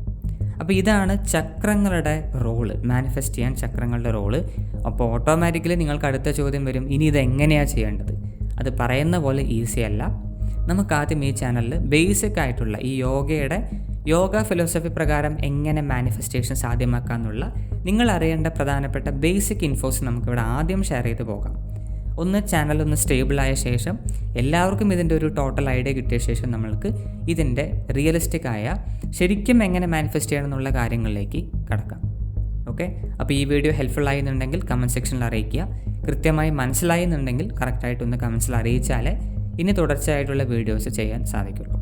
അപ്പോൾ ഇതാണ് ചക്രങ്ങളുടെ റോൾ. മാനിഫെസ്റ്റ് ചെയ്യാൻ ചക്രങ്ങളുടെ റോൾ. അപ്പോൾ ഓട്ടോമാറ്റിക്കലി നിങ്ങൾക്ക് അടുത്ത ചോദ്യം വരും ഇനി ഇത് എങ്ങനെയാണ് ചെയ്യേണ്ടത്? അത് പറയുന്ന പോലെ ഈസി അല്ല. നമുക്ക് ആദ്യം ഈ ചാനലിൽ ബേസിക് ആയിട്ടുള്ള ഈ യോഗയുടെ യോഗ ഫിലോസഫി പ്രകാരം എങ്ങനെ മാനിഫെസ്റ്റേഷൻ സാധ്യമാക്കാമെന്നുള്ള നിങ്ങൾ അറിയേണ്ട പ്രധാനപ്പെട്ട ബേസിക് ഇൻഫോസ് നമുക്കിവിടെ ആദ്യം ഷെയർ ചെയ്ത് പോകാം. ഒന്ന് ചാനൽ ഒന്ന് സ്റ്റേബിൾ ആയ ശേഷം എല്ലാവർക്കും ഇതിന്റെ ഒരു ടോട്ടൽ ഐഡിയ കിട്ടിയ ശേഷം നമ്മൾക്ക് ഇതിന്റെ റിയലിസ്റ്റിക് ആയ ശരിക്കും എങ്ങനെ മാനിഫെസ്റ്റ് ചെയ്യണം എന്നുള്ള കാര്യങ്ങളിലേക്ക് കടക്കാം. ഓക്കെ അപ്പോൾ ഈ വീഡിയോ ഹെൽപ്ഫുൾ ആയിരുന്നുണ്ടെങ്കിൽ കമന്റ് സെക്ഷനിൽ അറിയിക്കുക. കൃത്യമായി മനസ്സിലായി എന്നുണ്ടെങ്കിൽ കറക്റ്റായിട്ടൊന്ന് കമൻസിൽ അറിയിച്ചാലേ ഇനി തുടർച്ചയായിട്ടുള്ള വീഡിയോസ് ചെയ്യാൻ സാധിക്കുള്ളൂ.